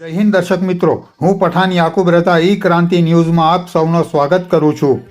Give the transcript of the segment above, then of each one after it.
જય હિન્દ દર્શક મિત્રો. હું પઠાન યાકુબ રહેતા ઈ ક્રાંતિ ન્યૂઝમાં આપ સૌનો સ્વાગત કરું છું.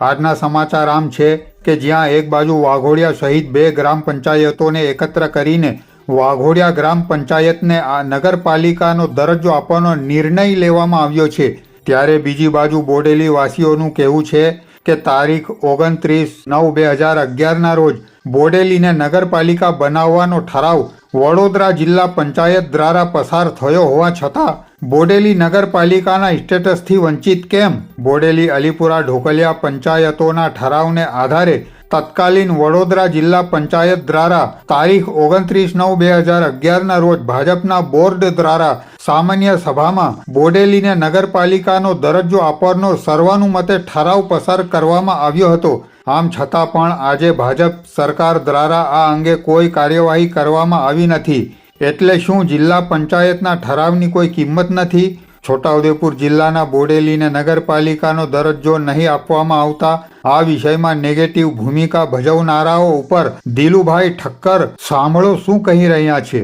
આજના સમાચાર આમ છે કે જ્યાં એક બાજુ વાઘોડિયા સહિત બે ગ્રામ પંચાયતોને એકત્ર કરીને વાઘોડિયા ગ્રામ પંચાયતને આ નગરપાલિકાનો દરજ્જો આપવાનો નિર્ણય લેવામાં આવ્યો છે. ત્યારે બીજી બાજુ બોડેલી વાસીઓનું કહેવું છે કે તારીખ ઓગણત્રીસ નવ બે હજાર અગિયારના રોજ બોડેલીને નગરપાલિકા બનાવવાનો ઠરાવ વડોદરા જિલ્લા પંચાયત દ્વારા પસાર થયો હોવા છતાં બોડેલી નગરપાલિકાના સ્ટેટસથી વંચિત કેમ? બોડેલી અલીપુરા ઢોકલિયા પંચાયતોના ઠરાવને આધારે તત્કાલીન વડોદરા જિલ્લા પંચાયત દ્વારા તારીખ ઓગણત્રીસ નવ બે હજાર અગિયારના રોજ ભાજપના બોર્ડ દ્વારા સામાન્ય સભામાં બોડેલીને નગરપાલિકાનો દરજ્જો આપવાનો સર્વાનુમતે ઠરાવ પસાર કરવામાં આવ્યો હતો. આમ છતાં પણ આજે ભાજપ સરકાર દ્વારા આ અંગે કોઈ કાર્યવાહી કરવામાં આવી નથી. એટલે શું જિલ્લા પંચાયતના ઠરાવની કોઈ કિંમત નથી? છોટાઉદેપુર જિલ્લાના બોડેલીને નગરપાલિકાનો દરજ્જો નહીં આપવામાં આવતા આ વિષયમાં નેગેટિવ ભૂમિકા ભજવનારાઓ ઉપર દિલુભાઈ ઠક્કર સાંભળો શું કહી રહ્યા છે.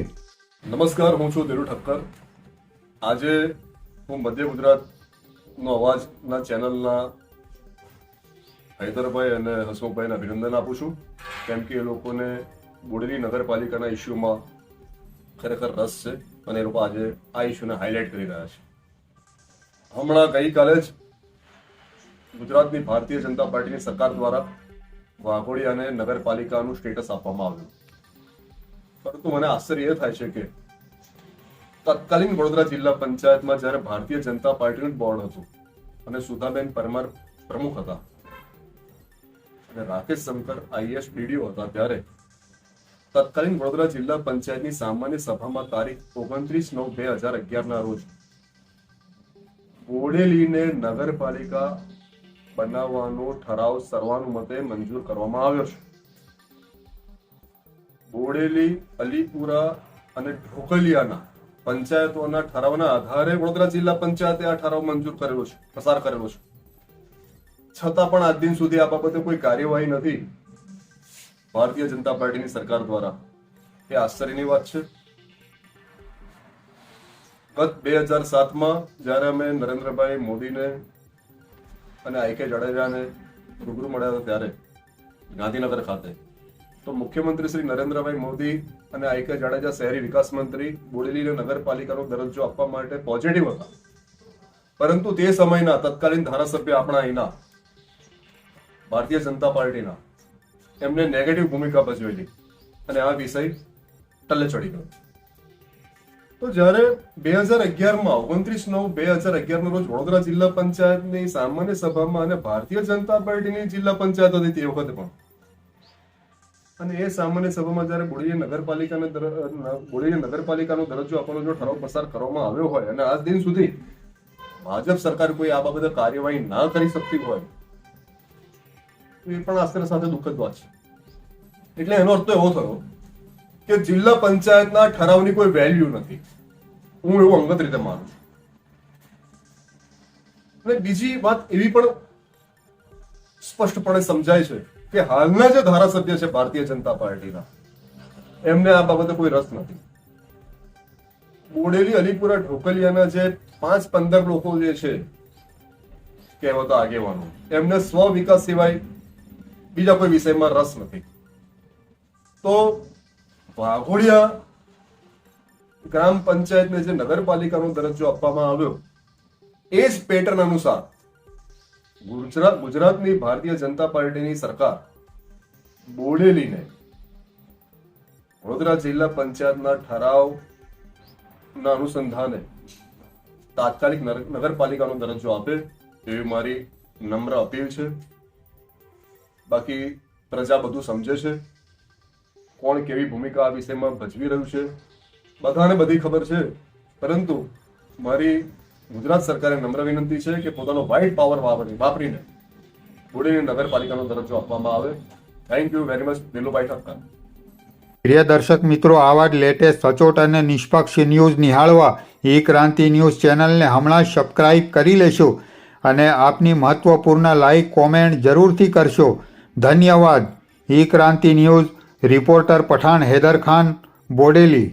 નમસ્કાર, હું છું દિલુ ઠક્કર. આજે હું મધ્ય ગુજરાતનો અવાજના ચેનલના હૈદરભાઈ અને હસમુખભાઈને અભિનંદન આપું છું. કેમ કે એ લોકોને બોડેલી નગરપાલિકાના ઇસ્યુમાં ખરેખર રસ છે અને એ લોકો આજે આ ઇસ્યુને હાઇલાઇટ કરી રહ્યા છે. હમણાં ગઈકાલે જ ગુજરાતની ભારતીય જનતા પાર્ટીની સરકાર દ્વારા વાઘોડિયાને નગરપાલિકાનું સ્ટેટસ આપવામાં આવ્યું. પરંતુ મને આશ્ચર્ય થાય છે કે તત્કાલીન વડોદરા જિલ્લા પંચાયતમાં જ્યારે ભારતીય જનતા પાર્ટીનું બોર્ડ હતું અને સુધાબેન પરમાર પ્રમુખ હતા અને રાકેશ શંકર આઈએસ ડીડીઓ હતા, ત્યારે તત્કાલીન વડોદરા જિલ્લા પંચાયતની સામાન્ય સભામાં તારીખ ઓગણત્રીસ નવ બે હજાર અગિયારના રોજ બોડેલીને નગરપાલિકા બનાવવાનો ઠરાવ સર્વાનુમતે મંજૂર કરવામાં આવ્યો છે. બોડેલી અલીપુરા અને ઢોકલિયાના પંચાયતોના ઠરાવના આધારે વડોદરા જિલ્લા પંચાયતે આ ઠરાવ મંજૂર કરેલો છે, પસાર કરેલો છે. છતાં પણ આજ દિન સુધી આ બાબતે કોઈ કાર્યવાહી નથી. ભારતીય જનતા પાર્ટીની સરકાર દ્વારા. એ આશ્ચર્યની વાત છે. ગત બે હજાર સાતમાં જ્યારે અમે નરેન્દ્રભાઈ મોદીને અને આઈ કે જાડેજાને રૂબરૂ મળ્યા હતા ત્યારે, ગાંધીનગર ખાતે, તો મુખ્યમંત્રી શ્રી નરેન્દ્રભાઈ મોદી અને આઈ કે જાડેજા શહેરી વિકાસ મંત્રી બોડેલીને નગરપાલિકાનો દરજ્જો આપવા માટે પોઝિટિવ હતા. પરંતુ તે સમયના તત્કાલીન ધારાસભ્ય આપણા અહીંના, ભારતીય જનતા પાર્ટીના, એમને નેગેટિવ ભૂમિકા ભજવેલી અને આ વિષય ટલ્લે ચડી ગયો. તો જ્યારે બે હજાર અગિયારમાં, ઓગણત્રીસ નવ, બે હજાર અગિયારના રોજ વડોદરા જિલ્લા પંચાયતની સામાન્ય સભામાં અને ભારતીય જનતા પાર્ટીની જિલ્લા પંચાયત હતી તે વખતે પણ. અને એ સામાન્ય સભામાં જ્યારે બોડીએ નગરપાલિકાને બોડીએ નગરપાલિકાનો દરજ્જો આપવાનો જો ઠરાવ પસાર કરવામાં આવ્યો હોય અને આજ દિન સુધી ભાજપ સરકાર કોઈ આ બાબતે કાર્યવાહી ના કરી શકતી હોય એ પણ આશ્ચર્ય સાથે દુઃખદ વાત છે. એટલે એનો અર્થ એવો થયો કે જિલ્લા પંચાયતના ઠરાવની કોઈ વેલ્યુ નથી. હું એવું અંગત રીતે માનું છું. અને બીજી વાત એવી પણ સ્પષ્ટપણે સમજાય છે કે હાલના જે ધારાસભ્ય છે ભારતીય જનતા પાર્ટીના, એમને આ બાબતે કોઈ રસ નથી. બોડેલી અલીપુરા ઢોકલિયાના જે પાંચ પંદર લોકો જે છે, કહેવાતા આગેવાનો, એમને સ્વ વિકાસ સિવાય બીજા કોઈ વિષયમાં રસ નથી. તો વાઘોડિયા ગ્રામ પંચાયતને જે નગરપાલિકાનો દરજ્જો આપવામાં આવ્યો, એ જ પેટર્ન અનુસાર ગુજરાત, ગુજરાતની ભારતીય જનતા પાર્ટીની સરકાર બોડેલીને વડોદરા જિલ્લા પંચાયતના ઠરાવના અનુસંધાને તાત્કાલિક નગરપાલિકાનો દરજ્જો આપે એવી મારી નમ્ર અપીલ છે. બાકી પ્રજા બધું સમજે છે. કોણ કેવી ભૂમિકા આ વિષયમાં ભજવી રહ્યું છે? બધાને બધી ખબર છે. પરંતુ મારી ગુજરાત સરકારે નમ્ર વિનંતી છે કે પોતાનો વાઇટ પાવર વાપરી વાપરીને બોડેલી નગરપાલિકાનો દરજ્જો આપવામાં આવે. Thank you very much Dilubhai Thakkar. પ્રિય દર્શક મિત્રો આવા જ લેટેસ્ટ સચોટ અને નિષ્પક્ષ ન્યૂઝ નિહાળવા ઈ ક્રાંતિ ન્યૂઝ ચેનલને હમણાં સબસ્ક્રાઇબ કરી લેશો અને આપની મહત્વપૂર્ણ લાઇક કોમેન્ટ જરૂરથી કરશો. ધન્યવાદ. E Kranti news reporter Pathan Haider Khan Bodeli.